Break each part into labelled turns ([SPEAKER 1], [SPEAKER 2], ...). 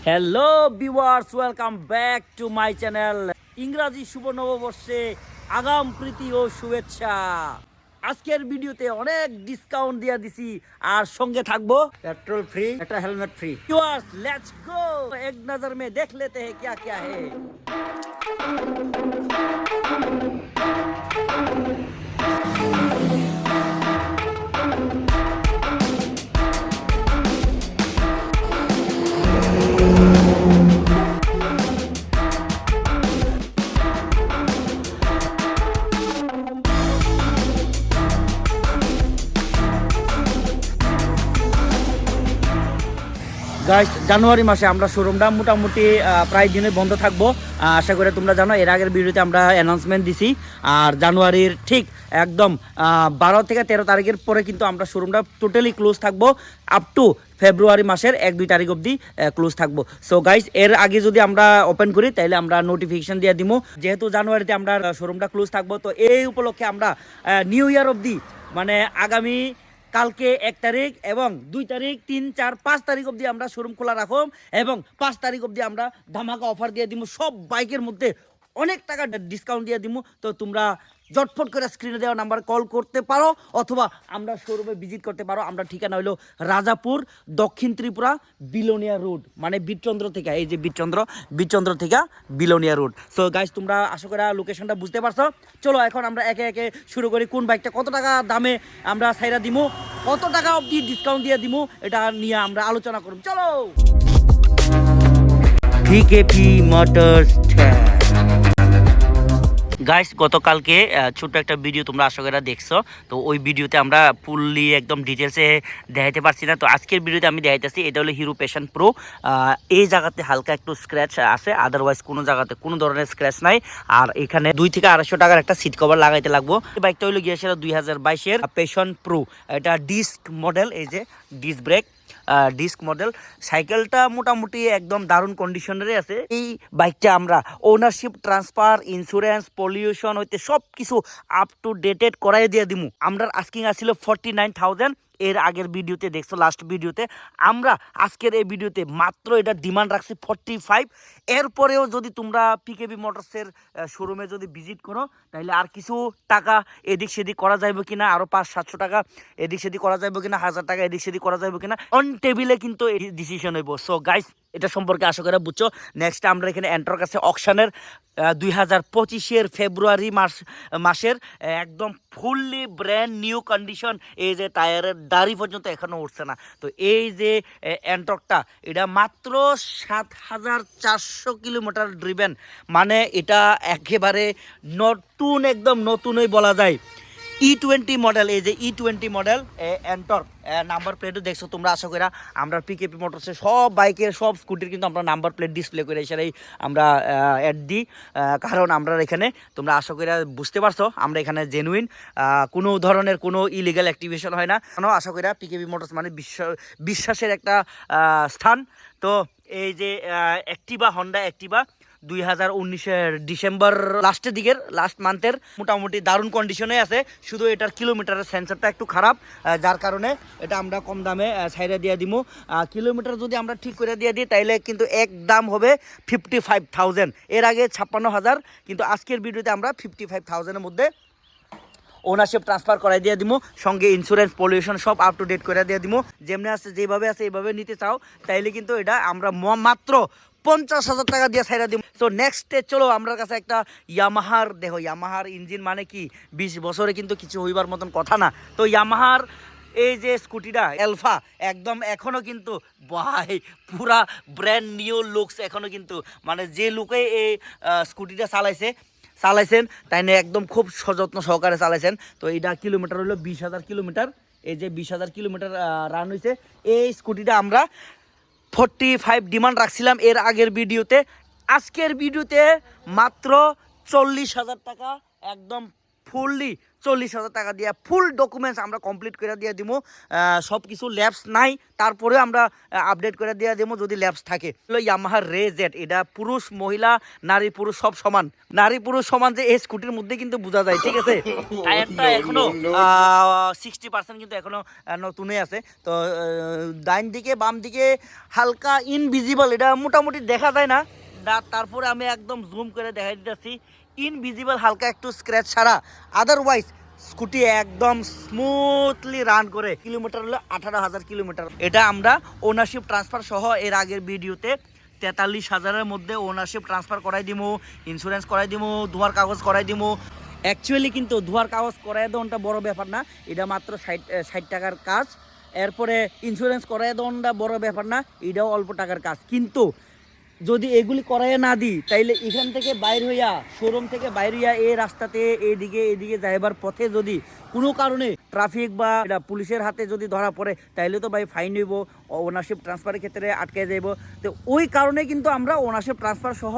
[SPEAKER 1] Hello viewers welcome back to my channel ইংরাজি শুভ নববর্ষে আগাম প্রীতি ও শুভেচ্ছা। আজকের ভিডিওতে অনেক ডিসকাউন্ট দিয়া দিছি আর সঙ্গে থাকব
[SPEAKER 2] পেট্রোল ফ্রি একটা helmet free
[SPEAKER 1] viewers let's go এক নজর মে দেখ লেতে হ্যাঁ কিয়া কিয়া হ্যাঁ গাইস জানুয়ারি মাসে আমরা শোরুমটা মোটামুটি প্রায় দিনে বন্ধ থাকব। আশা করে তোমরা জানো, এর আগের ভিডিওতে আমরা অ্যানাউন্সমেন্ট দিছি। আর জানুয়ারির ঠিক একদম বারো থেকে তেরো তারিখের পরে কিন্তু আমরা শোরুমটা টোটালি ক্লোজ থাকব। আপ টু ফেব্রুয়ারি মাসের এক, দুই তারিখ অবধি ক্লোজ থাকব। সো গাইস এর আগে যদি আমরা ওপেন করি তাহলে আমরা নোটিফিকেশন দিয়ে দিব যেহেতু জানুয়ারিতে আমরা শোরুমটা ক্লোজ থাকব, তো এই উপলক্ষে আমরা নিউ ইয়ার অবধি মানে আগামী কালকে এক তারিখ এবং দুই তারিখ, তিন, চার, পাঁচ তারিখ অবধি আমরা শোরুম খোলা রাখো এবং পাঁচ তারিখ অবধি আমরা ধামাকা অফার দিয়ে দিব সব বাইকের মধ্যে অনেক টাকা ডিসকাউন্ট দিয়ে দিব তো তোমরা জটফট করে স্ক্রিনে দেওয়া নাম্বার কল করতে পারো, অথবা আমরা শোরুমে ভিজিট করতে পারো। আমরা ঠিকানা হলো রাজাপুর, দক্ষিণ ত্রিপুরা, বিলোনিয়া রোড মানে বীরচন্দ্র থেকে, এই যে বীরচন্দ্র বীরচন্দ্র থেকে বিলোনিয়া রোড সো গাইজ তোমরা আশা করা লোকেশনটা বুঝতে পারছ। চলো, এখন আমরা একে একে শুরু করি, কোন বাইকটা কত টাকা দামে আমরা সাইরা দিমু, কত টাকা অবধি ডিসকাউন্ট দিয়ে দিমু, এটা নিয়ে আমরা আলোচনা করব। চলো! ভিকেপি মোটরস গাইস গতকালকে ছোট্ট একটা ভিডিও তোমরা আশা করা দেখছ। তো ওই ভিডিওতে আমরা ফুললি একদম ডিটেলসে দেখাইতে পারছি না। তো আজকের ভিডিওতে আমি দেখাইতেছি, এটা হলো হিরো প্যাশন প্রো এই জায়গাতে হালকা একটু স্ক্র্যাচ আছে আদারওয়াইজ কোনো জায়গাতে কোনো ধরনের স্ক্র্যাচ নাই। আর এখানে দুই থেকে আড়াইশো টাকার একটা সিট কভার লাগাইতে লাগবো। বাইকটা হলো গিয়েছিল দুই হাজার বাইশের প্যাশন প্রো এটা ডিস্ক মডেল এই যে ডিস্ক ব্রেক ডিস্ক মডেল সাইকেলটা মোটামুটি একদম দারুণ কন্ডিশনেরই আছে। এই বাইকটা আমরা ওনারশিপ ট্রান্সফার ইন্স্যুরেন্স পলিউশন হইতে সব কিছু আপ টু ডেটেড করাই দিয়ে দিমু। আমরা আস্কিং আসছিল ফর্টি নাইন থাউজেন্ড এর আগের ভিডিওতে দেখছ লাস্ট ভিডিওতে। আমরা আজকের এই ভিডিওতে মাত্র এটা ডিমান্ড রাখছি ফর্টি ফাইভ এরপরেও যদি তোমরা পিকেবি মোটরসের শোরুমে যদি ভিজিট করো তাহলে আর কিছু টাকা এদিক সেদিক করা যাবে কিনা আরও পাঁচ, সাতশো টাকা এদিক সেদিক করা যাবে কিনা, হাজার টাকা এদিক সেদিক করা যাবে কিনা অন টেবিলে কিন্তু এই ডিসিশন হইব। সো গাইস এটা সম্পর্কে আশা করে বুঝছ। নেক্সট আমরা এখানে এন্টার কাছে অকশনের দুই হাজার পঁচিশের ফেব্রুয়ারি মাস, মাসের একদম ফুললি ব্র্যান্ড নিউ কন্ডিশন এই যে টায়ারের দাড়ি পর্যন্ত এখনও উঠছে না। তো এই যে অ্যান্টকটা এটা মাত্র সাত হাজার চারশো কিলোমিটার ড্রিবেন মানে এটা একেবারে নতুন, একদম নতুনই বলা যায়। ই টোয়েন্টি মডেল এই যে ই টোয়েন্টি মডেল এন্টর নাম্বার প্লেটও দেখছ তোমরা, আশা করা আমরা পিকেপি মোটরসের সব বাইকের সব স্কুটির কিন্তু আমরা নাম্বার প্লেট ডিসপ্লে করে এছাড়াই আমরা অ্যাড দিই। কারণ আমরা এখানে, তোমরা আশা করা বুঝতে পারছ, আমরা এখানে জেনুইন কোনো ধরনের কোনো ইলিগাল অ্যাক্টিভেশন হয় না। কেন? আশা করা পিকেপি মোটরস মানে বিশ্ব, বিশ্বাসের একটা স্থান। তো এই যে অ্যাক্টিভা হন্ডা অ্যাক্টিভা দুই হাজার উনিশের ডিসেম্বর লাস্টের দিকের, লাস্ট মান্থের মোটামুটি দারুণ কন্ডিশনে আছে। শুধু এটার কিলোমিটারের সেন্সারটা একটু খারাপ যার কারণে এটা আমরা কম দামে সাইডে দিয়ে দিব কিলোমিটার যদি আমরা ঠিক করে দিয়ে দিই, তাইলে কিন্তু এক দাম হবে ফিফটি ফাইভ থাউজেন্ড এর আগে ছাপ্পান্ন হাজার, কিন্তু আজকের ভিডিওতে আমরা ফিফটি ফাইভ থাউজেন্ডের মধ্যে ওনারশিপ ট্রান্সফার করাই দিয়ে দিব সঙ্গে ইন্স্যুরেন্স পলিউশন সব আপ টু ডেট করে দিয়ে দিব যেমনি আছে, যেভাবে আছে এইভাবে নিতে চাও, তাইলে কিন্তু এটা আমরা মাত্র পঞ্চাশ হাজার টাকা দিয়ে সাইডা দিব তো নেক্সটে চলো, আমার কাছে একটা ইয়ামাহার দেখো ইয়ামাহার ইঞ্জিন মানে কি? বিশ বছরে কিন্তু কিছু হইবার মতন কথা না। তো ইয়ামাহার এই যে স্কুটিটা এলফা একদম এখনও কিন্তু, ভাই, পুরা ব্র্যান্ড নিউ লুকস এখনও কিন্তু। মানে যে লুকে এই স্কুটিটা চালাইছে, চালাইছেন, তাই নিয়ে একদম খুব সযত্ন সহকারে চালাইছেন। তো এইটা কিলোমিটার হলো বিশ হাজার কিলোমিটার। এই যে বিশ হাজার কিলোমিটার রান হয়েছে এই স্কুটিটা আমরা ফোরটি ফাইভ ডিমান্ড রাখছিলাম এর আগের ভিডিওতে। আজকের ভিডিওতে মাত্র চল্লিশ হাজার টাকা একদম ফুললি চল্লিশ হাজার টাকা দিয়ে ফুল ডকুমেন্টস আমরা কমপ্লিট করে দিয়ে দিব সব কিছু ল্যাবস নাই তারপরে আমরা আপডেট করে দিয়ে দিব যদি ল্যাবস থাকে। ইয়ামাহার রে জেড এটা পুরুষ মহিলা নারী পুরুষ সব সমান। নারী পুরুষ সমান যে এই স্কুটির মধ্যে কিন্তু বোঝা যায় ঠিক আছে? টায়ারটা এখনও সিক্সটি পার্সেন্ট কিন্তু এখনও নতুনই আছে। তো ডাইন দিকে বাম দিকে হালকা ইনভিজিবল এটা মোটামুটি দেখা যায় না। তারপরে আমি একদম জুম করে দেখাই দিতেছি। ইনভিজিবল হালকা একটু স্ক্র্যাচ ছাড়া। আদারওয়াইজ স্কুটি একদম স্মুথলি রান করে। কিলোমিটার হলো আঠারো হাজার কিলোমিটার এটা আমরা ওনারশিপ ট্রান্সফার সহ এর আগের ভিডিওতে তেতাল্লিশ হাজারের মধ্যে ওনারশিপ ট্রান্সফার করাই দিমু ইন্স্যুরেন্স করাই দিমু ধোয়ার কাগজ করাই দিমু। অ্যাকচুয়ালি কিন্তু ধোয়ার কাগজ করাই দেওয়াটা বড় ব্যাপার না, এটা মাত্র ষাট ষাট টাকার কাজ। এরপরে ইন্স্যুরেন্স করাই দেওয়াটা বড় ব্যাপার না, এটাও অল্প টাকার কাজ। কিন্তু যদি এগুলি করাই না দিই, তাইলে এখান থেকে বাইর হইয়া, শোরুম থেকে বাইর হইয়া এই রাস্তাতে, এদিকে এদিকে যাইবার পথে যদি কোনো কারণে ট্রাফিক বা এটা পুলিশের হাতে যদি ধরা পড়ে, তাইলে তো ভাই ফাইন হইব ওনারশিপ ট্রান্সফারের ক্ষেত্রে আটকে যাইব। তো ওই কারণে কিন্তু আমরা ওনারশিপ ট্রান্সফার সহ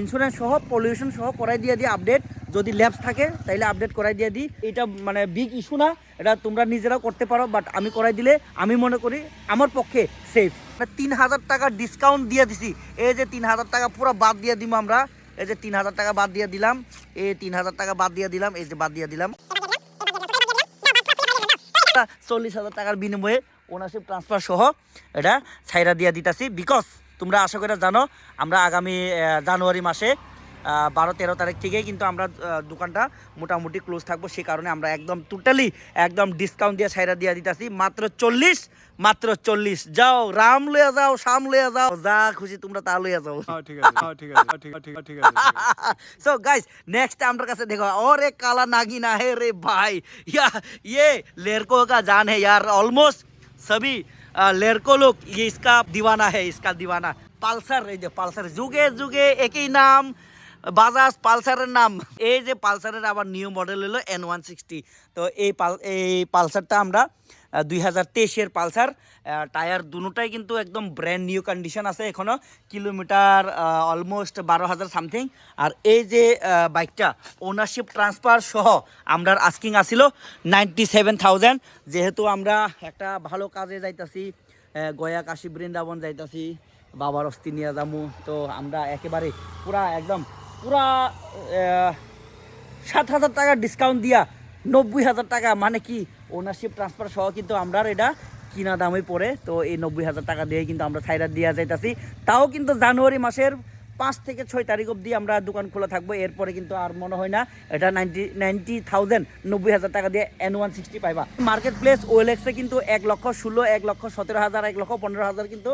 [SPEAKER 1] ইন্স্যুরেন্স সহ পলিউশন সহ করাই দিয়ে দিই আপডেট যদি ল্যাবস থাকে, তাইলে আপডেট করাই দিয়ে দিই। এটা মানে বিগ ইস্যু না, এটা তোমরা নিজেরাও করতে পারো বাট আমি করাই দিলে, আমি মনে করি আমার পক্ষে সেফ তিন হাজার টাকা ডিসকাউন্ট দিয়ে দিছি। এই যে তিন হাজার টাকা পুরো বাদ দিয়ে দিব আমরা। এই যে তিন হাজার টাকা বাদ দিয়ে দিলাম। এই তিন হাজার টাকা বাদ দিয়ে দিলাম। এই যে বাদ দিয়ে দিলাম। চল্লিশ হাজার টাকার বিনিময়ে ওনারশিপ ট্রান্সফার সহ এটা ছাইরা দিয়ে দিতেছি। বিকজ তোমরা আশা করে জানো, আমরা আগামী জানুয়ারি মাসে বারো তেরো তারিখ থেকেই কিন্তু আমরা দোকানটা মোটামুটি ক্লোজ থাকব। সে কারণে আমরা একদম টোটালি একদম ডিসকাউন্ট দিয়ে সাইরা দিয়ে দিতেছি। মাত্র চল্লিশ মাত্র চল্লিশ। যাও রাম লয়ে যাও শাম লয়ে যাও। যা খুশি তোমরা তা লয়ে যাও।
[SPEAKER 3] সো গাইস নেক্সট আমার কাছে দেখো ওরে কালা নাগি না হে
[SPEAKER 1] রে ভাই। ইয়া ইয়ে লেরকো কা জান হে ইয়ার অলমোস্ট সবই লেরকো লোক ये इसका दीवाना হে इसका दीवाना পালসার এই যে পালসার যুগে যুগে একই নাম। বাজাজ পালসারের নাম। এই যে পালসারের আবার নিউ মডেল হলো এন ওয়ান সিক্সটি তো এই পাল এই পালসারটা আমরা দুই হাজার তেইশের পালসার টায়ার দুটাই কিন্তু একদম ব্র্যান্ড নিউ কন্ডিশন আছে এখনও কিলোমিটার অলমোস্ট বারো হাজার সামথিং আর এই যে বাইকটা ওনারশিপ ট্রান্সফার সহ আমরা আস্কিং আসিল নাইনটি সেভেন থাউজেন্ড যেহেতু আমরা একটা ভালো কাজে যাইতাছি গয়া কাশি বৃন্দাবন যাইতাছি বাবার অস্থি নিয়ে যাব তো আমরা একেবারে পুরা একদম পুরা সাত হাজার টাকা ডিসকাউন্ট দিয়া নব্বই হাজার টাকা মানে কি ওনারশিপ ট্রান্সফার সহ কিন্তু আমরা এটা কিনা দামে পড়ে। তো এই নব্বই হাজার টাকা দিয়ে কিন্তু আমরা সাইডা দিয়া যাইতাছি। তাও কিন্তু জানুয়ারি মাসের পাঁচ থেকে ছয় তারিখ অবধি আমরা দোকান খোলা থাকব। এরপরে কিন্তু আর মনে হয় না, এটা নাইনটি নাইনটি থাউজেন্ড নব্বই হাজার টাকা দিয়ে এন ওয়ান সিক্সটি পাইবা। মার্কেট প্লেস ওয়েলেক্সে কিন্তু এক লক্ষ ষোলো, এক লক্ষ সতেরো হাজার, এক লক্ষ পনেরো হাজার কিন্তু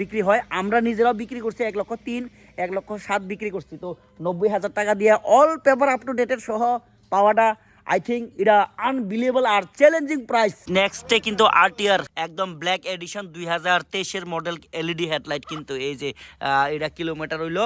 [SPEAKER 1] বিক্রি হয়। আমরা নিজেরাও বিক্রি করছি এক লক্ষ তিন এক লক্ষ সাত বিক্রি করছি। তো নব্বই হাজার টাকা দিয়ে অল পেপার আপ টু ডেটের সহ পাওয়াটা আই থিঙ্ক এটা আনবিলিয়েবল আর চ্যালেঞ্জিং প্রাইস নেক্সটে কিন্তু আরটিআর একদম ব্ল্যাক এডিশন দুই হাজার তেইশের মডেল এলইডি হেডলাইট কিন্তু, এই যে এটা কিলোমিটার হইল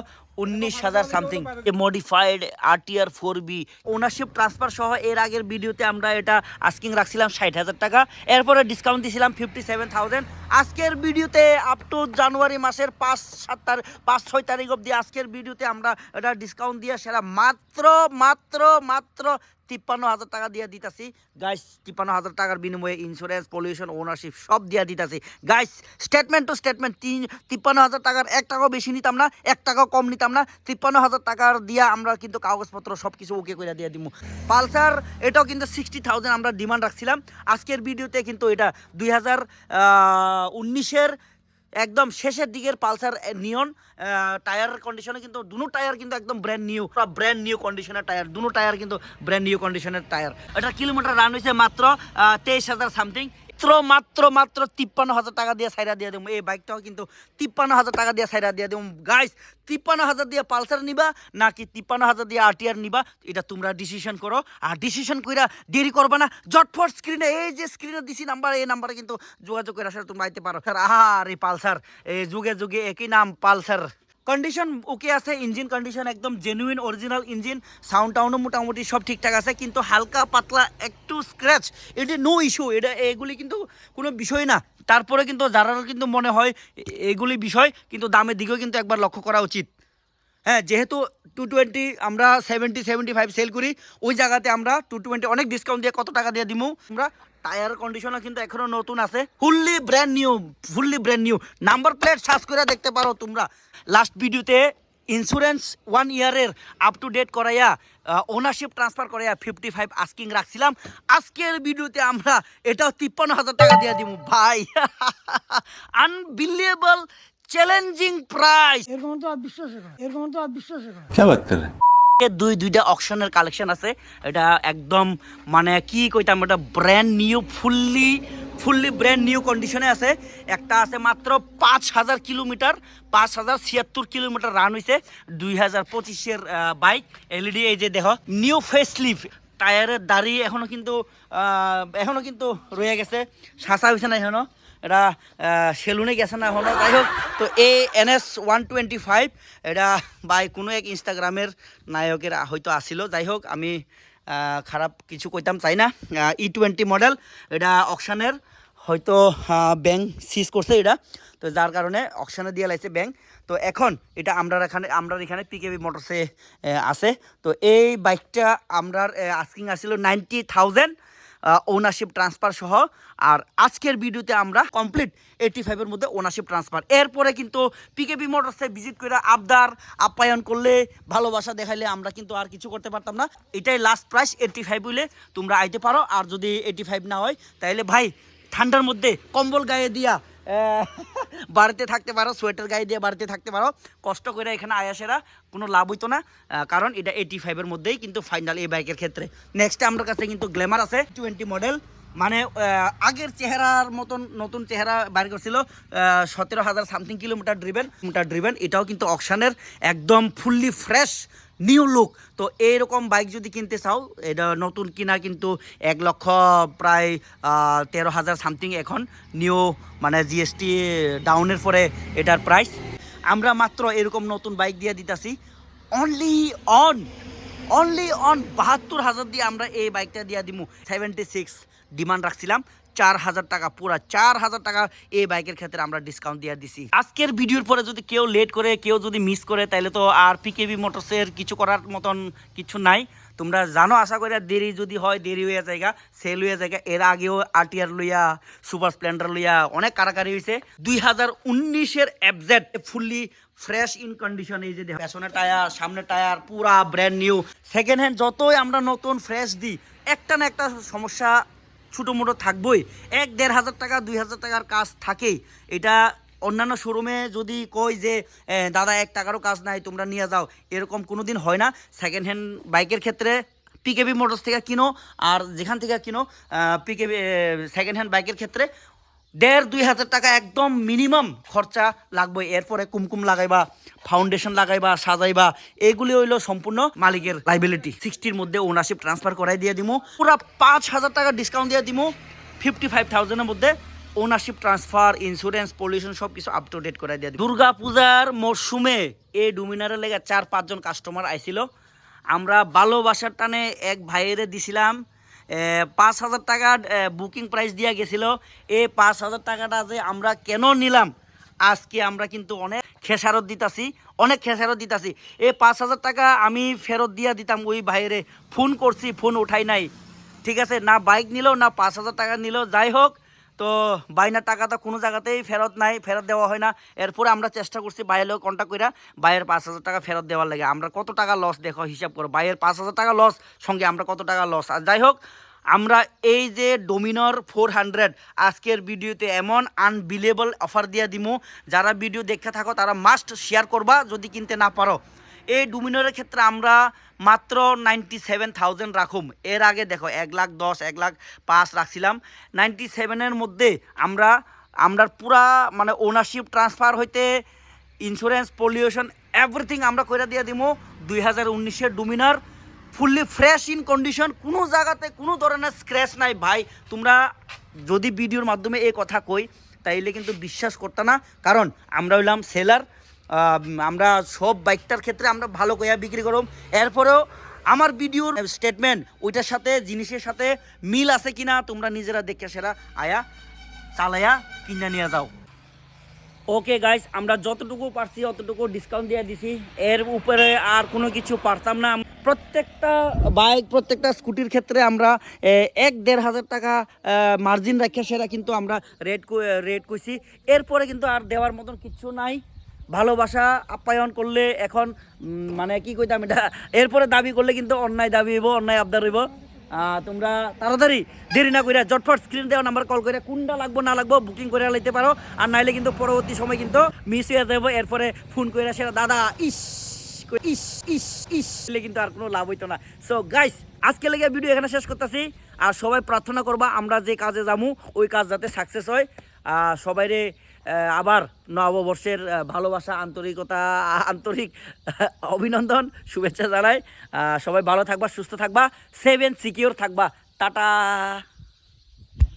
[SPEAKER 1] উনিশ হাজার something modified RTR four V ownership transfer সহ এর আগের ভিডিওতে আমরা এটা আস্কিং রাখছিলাম ষাট হাজার টাকা। এরপরে ডিসকাউন্ট দিয়েছিলাম ফিফটি সেভেন থাউজেন্ড আজকের ভিডিওতে আপ টু জানুয়ারি মাসের পাঁচ, সাত তারিখ পাঁচ, ছয় তারিখ অবধি আজকের ভিডিওতে আমরা এটা ডিসকাউন্ট দিয়ে সেটা মাত্র মাত্র মাত্র তিপ্পান্ন হাজার টাকা দিয়ে দিতেছি। গাইস তিপ্পান্ন হাজার টাকার বিনিময়ে ইন্স্যুরেন্স পলিউশন ওনারশিপ সব দিয়ে দিতেছি। গাইস স্টেটমেন্ট টু স্টেটমেন্ট তিন, তিপ্পান্ন হাজার টাকার এক টাকাও বেশি নিতাম না, এক টাকাও কম নিতাম না তিপ্পান্ন হাজার টাকার দিয়া আমরা কিন্তু কাগজপত্র সব কিছু ওকে করে দিয়ে দিব পালসার, এটাও কিন্তু সিক্সটি থাউজেন্ড আমরা ডিমান্ড রাখছিলাম। আজকের ভিডিওতে কিন্তু এটা দুই হাজার উনিশের একদম শেষের দিকের পালসার নিয়ন টায়ার কন্ডিশনে কিন্তু দুনো টায়ার কিন্তু একদম ব্র্যান্ড নিউ ব্র্যান্ড নিউ কন্ডিশনের টায়ার দুনো টায়ার কিন্তু ব্র্যান্ড নিউ কন্ডিশনের টায়ার এটা কিলোমিটার রান হয়েছে মাত্র তেইশ হাজার সামথিং মাত্র মাত্র মাত্র তিপ্পান্ন হাজার টাকা দিয়ে সাইডা দিয়ে দেবো এই বাইকটাও কিন্তু তিপ্পান্ন হাজার টাকা দিয়ে সাইডা দিয়ে দেবো গাইস তিপ্পান্ন হাজার দিয়ে পালসার নিবা, নাকি তিপ্পান্ন হাজার দিয়ে আরটিআর নিবা? এটা তোমরা ডিসিশন করো। আর ডিসিশন কইরা দেরি করবা না। জটফট স্ক্রিনে এই যে স্ক্রিনে দিছি নাম্বার এই নাম্বারে কিন্তু যোগাযোগ করে আসলে তোমরা আইতে পারো। স্যার আহার এই পালসার, এই যুগে যুগে একই নাম পালসার। কন্ডিশন ওকে আছে ইঞ্জিন কন্ডিশন একদম জেনুইন অরিজিনাল ইঞ্জিন সাউন্ড টাউনও মোটামুটি সব ঠিকঠাক আছে, কিন্তু হালকা পাতলা একটু স্ক্র্যাচ এটি নো ইস্যু এটা এগুলি কিন্তু কোনো বিষয় না। তারপরে কিন্তু যারা কিন্তু মনে হয় এগুলি বিষয়, কিন্তু দামের দিকেও কিন্তু একবার লক্ষ্য করা উচিত। হ্যাঁ যেহেতু টু টোয়েন্টি আমরা সেভেন্টি সেভেন্টি ফাইভ সেল করি, ওই জায়গাতে আমরা টু টোয়েন্টি অনেক ডিসকাউন্ট দিয়ে কত টাকা দিয়ে দিমু? আমরা টায়ার কন্ডিশনও কিন্তু এখনও নতুন আছে। Fully brand new fully brand new number plate search করে দেখতে পারো তোমরা। লাস্ট ভিডিওতে ইন্স্যুরেন্স ওয়ান ইয়ারের আপ টু ডেট করাইয়া ওনারশিপ ট্রান্সফার করাইয়া ফিফটি ফাইভ আস্কিং রাখছিলাম। আজকের ভিডিওতে আমরা এটাও তিপ্পান্ন হাজার টাকা দিয়ে দিব ভাই আনবিলিয়েবল চ্যালেঞ্জিং প্রাইস
[SPEAKER 4] এরকম তো বিশ্বাস এরকম তো বিশ্বাস
[SPEAKER 3] কে বাদ
[SPEAKER 1] করে দুই দুইটা অকশনের কালেকশন আছে। এটা একদম মানে কি কইতাম এটা brand new fully fully brand new কন্ডিশনে আছে। একটা আছে মাত্র পাঁচ হাজার কিলোমিটার পাঁচ হাজার ছিয়াত্তর কিলোমিটার রান হয়েছে দুই হাজার পঁচিশের বাইক এলইডি এই যে দেহ নিউ ফেসলিভ টায়ারের দাড়ি এখনও কিন্তু এখনও কিন্তু রয়ে গেছে। সাঁচা হয়েছে না এখনও এটা সেলুনে গেছে না এখনও, যাই হোক। তো এই N S one twenty five এটা বাই কোনো এক ইনস্টাগ্রামের নায়কের হয়তো আসিল। যাই হোক, আমি খারাপ কিছু কইতাম, চাই না। ই টোয়েন্টি মডেল এটা অকশানের, হয়তো ব্যাংক সিজ করছে এটা। তো যার কারণে অকশানে দিয়ে লাগছে ব্যাংক তো এখন এটা আমরা এখানে আমরা এখানে পিকেবি মোটরসে আছে। তো এই বাইকটা আমরা আস্কিং আসছিল নাইনটি থাউজেন্ড ওনারশিপ ট্রান্সফার সহ। আর আজকের ভিডিওতে আমরা কমপ্লিট এইটি ফাইভের মধ্যে ওনারশিপ ট্রান্সফার এরপরে কিন্তু পিকেপি মোটরসে ভিজিট করে আবদার, আপ্যায়ন করলে, ভালোবাসা দেখাইলে আমরা কিন্তু আর কিছু করতে পারতাম না। এটাই লাস্ট প্রাইস এইটি ফাইভ হইলে তোমরা আইতে পারো। আর যদি এইটি ফাইভ না হয়, তাইলে ভাই, ঠান্ডার মধ্যে কম্বল গায়ে দিয়া বাড়িতে থাকতে পারো, সোয়েটার গায়ে দিয়ে বাড়িতে থাকতে পারো। কষ্ট করে এখানে আয়াসেরা কোনো লাভ হইতো না কারণ এটা এইটি ফাইভের মধ্যেই কিন্তু ফাইনাল এই বাইকের ক্ষেত্রে। নেক্সটে আমার কাছে কিন্তু গ্ল্যামার আছে টোয়েন্টি মডেল মানে আগের চেহারার মতন নতুন চেহারা বাইর করছিল সতেরো হাজার something kilometre driven kilometre driven এটাও কিন্তু অকশানের একদম ফুললি ফ্রেশ নিউ লুক তো এইরকম বাইক যদি কিনতে চাও, এটা নতুন কিনা কিন্তু এক লক্ষ প্রায় তেরো হাজার সামথিং এখন নিউ মানে জিএসটি ডাউনের পরে এটার প্রাইস আমরা মাত্র এরকম নতুন বাইক দিয়ে দিতেছি। অনলি অন অনলি অন বাহাত্তর হাজার দিয়ে আমরা এই বাইকটা দিয়ে দিমু। সেভেন্টি সিক্স ডিমান্ড রাখছিলাম। চার হাজার টাকা, পুরা চার হাজার টাকা এই বাইকের ক্ষেত্রে আমরা ডিসকাউন্ট দিয়ে দিছি। আজকের ভিডিওর পরে যদি কেউ লেট করে, কেউ যদি মিস করে তাহলে তো আর পিকেবি মোটরসের কিছু করার মতন কিছু নাই। তোমরা জানো, আশা করি দেরি যদি হয়, দেরি হয়ে জায়গা সেল হয়ে জায়গা এর আগেও আরটিআর লইয়া সুপার স্প্লেন্ডার লইয়া অনেক কারাকারি হয়েছে দুই হাজার উনিশের অ্যাবজেট ফুললি ফ্রেশ ইন কন্ডিশন এই যে দেখো, পেছনের টায়ার, সামনের টায়ার, পুরা ব্র্যান্ড নিউ সেকেন্ড হ্যান্ড যতই আমরা নতুন ফ্রেশ দিই একটা না একটা সমস্যা ছোটো মোটো থাকবই। এক দেড় হাজার টাকা, দুই হাজার টাকার কাজ থাকেই। এটা অন্যান্য শোরুমে যদি কয় যে দাদা, এক টাকারও কাজ নাই, তোমরা নিয়ে যাও। এরকম কোনো দিন হয় না। সেকেন্ড হ্যান্ড বাইকের ক্ষেত্রে পিকেবি মোটরস থেকে কিনো, আর যেখান থেকে কিনো পিকেবি সেকেন্ড হ্যান্ড বাইকের ক্ষেত্রে দেড় দুই হাজার টাকা একদম মিনিমাম খরচা লাগবে। এরপরে কুমকুম লাগাইবা ফাউন্ডেশন লাগাইবা, সাজাইবা, এগুলি হইল সম্পূর্ণ মালিকের লাইবিলিটি সিক্সটির মধ্যে ওনারশিপ ট্রান্সফার করাই দিয়ে দিমু। পুরো পাঁচ হাজার টাকা ডিসকাউন্ট দিয়ে দিমু। ফিফটি ফাইভ থাউজেন্ডের মধ্যে ওনারশিপ ট্রান্সফার ইন্স্যুরেন্স পলিউশন সব কিছু আপ টু ডেট করে দিয়ে দুর্গা পূজার মরশুমে এই ডুমিনারের লেগে চার পাঁচজন কাস্টমার আইছিল। আমরা ভালোবাসার টানে এক ভাইয়েরে দিছিলাম। পাঁচ হাজার টাকা বুকিং প্রাইস দিয়া গেছিল। এই পাঁচ হাজার টাকাটা যে আমরা কেন নিলাম, আজকে আমরা কিন্তু অনেক খেসারত দিতাছি, অনেক খেসারত দিতাছি। এই পাঁচ হাজার টাকা আমি ফেরত দিয়া দিতাম ওই বাইরে ফোন করছি, ফোন উঠাই নাই। ঠিক আছে, না বাইক নিল, না পাঁচ হাজার টাকা নিল। যাই হোক তো বাইনার টাকাটা কোনো জায়গাতেই ফেরত নাই, ফেরত দেওয়া হয় না। এরপরে আমরা চেষ্টা করছি বাইরের লোক কন্ট্যাক্ট করে বাইরের পাঁচ হাজার টাকা ফেরত দেওয়ার লাগে। আমরা কত টাকা লস দেখো, হিসাব করো। বাইরের পাঁচ হাজার টাকা লস সঙ্গে আমরা কত টাকা লস আর যাই হোক, আমরা এই যে ডোমিনর ফোর হান্ড্রেড, আজকের ভিডিওতে এমন আনবিলেবল অফার দিয়ে দিমু। যারা ভিডিও দেখতে থাকো, তারা মাস্ট শেয়ার করবা। যদি কিনতে না পারো এই ডোমিনরের ক্ষেত্রে আমরা মাত্র নাইনটি সেভেন থাউজেন্ড রাখুম। এর আগে দেখো, এক লাখ দশ, এক লাখ পাঁচ রাখছিলাম। নাইনটি সেভেনের মধ্যে আমরা আমরা পুরা মানে ওনারশিপ ট্রান্সফার হইতে ইন্স্যুরেন্স পলিউশন এভরিথিং আমরা কইরা দিয়ে দিমু দুই হাজার উনিশের Dominar. Fully fresh in condition কোনো জায়গাতে কোনো ধরনের স্ক্র্যাচ নাই। ভাই, তোমরা যদি ভিডিওর মাধ্যমে এই কথা কই, তাইলে কিন্তু বিশ্বাস করতে না। কারণ আমরা হইলাম সেলার আমরা সব বাইকটার ক্ষেত্রে আমরা ভালো কইয়া বিক্রি করব এরপরেও আমার ভিডিওর স্টেটমেন্ট ওইটার সাথে, জিনিসের সাথে মিল আছে কিনা, তোমরা নিজেরা দেখে সেরা আয়া, চালায়া, কিনা নিয়ে যাও। ওকে গাইস আমরা যতটুকু পারছি, অতটুকু ডিসকাউন্ট দিয়ে দিছি। এর উপরে আর কোনো কিছু পারতাম না। প্রত্যেকটা বাইক প্রত্যেকটা স্কুটির ক্ষেত্রে আমরা এক দেড় হাজার টাকা মার্জিন রাখিয়া সেটা কিন্তু আমরা রেট রেট কইছি। এরপরে কিন্তু আর দেওয়ার মতন কিছু নাই। ভালোবাসা আপ্যায়ন করলে এখন মানে কি কইতাম এটা, এরপরে দাবি করলে কিন্তু অন্যায় দাবি হইব, অন্যায় আবদার হইব। তোমরা তাড়াতাড়ি দেরি না কইরা জটফট স্ক্রিন দেওয়া নাম্বার কল করে কোনটা লাগবো, না লাগবো বুকিং করে লাইতে পারো। আর নাইলে কিন্তু পরবর্তী সময় কিন্তু মিস হয়ে যাব এরপরে ফোন করে সেটা, দাদা, ইস ইস ইস ইস কিন্তু আর কোনো লাভ হইতো না। সো গাইস আজকে লেগে ভিডিও এখানে শেষ করতেছি। আর সবাই প্রার্থনা করবা, আমরা যে কাজে যামু, ওই কাজ যাতে সাকসেস হয়। সবাইরে আবার নববর্ষের ভালোবাসা, আন্তরিকতা, আন্তরিক অভিনন্দন, শুভেচ্ছা জানাই। সবাই ভালো থাকবা, সুস্থ থাকবা সেভেন সিকিওর থাকবা। টাটা!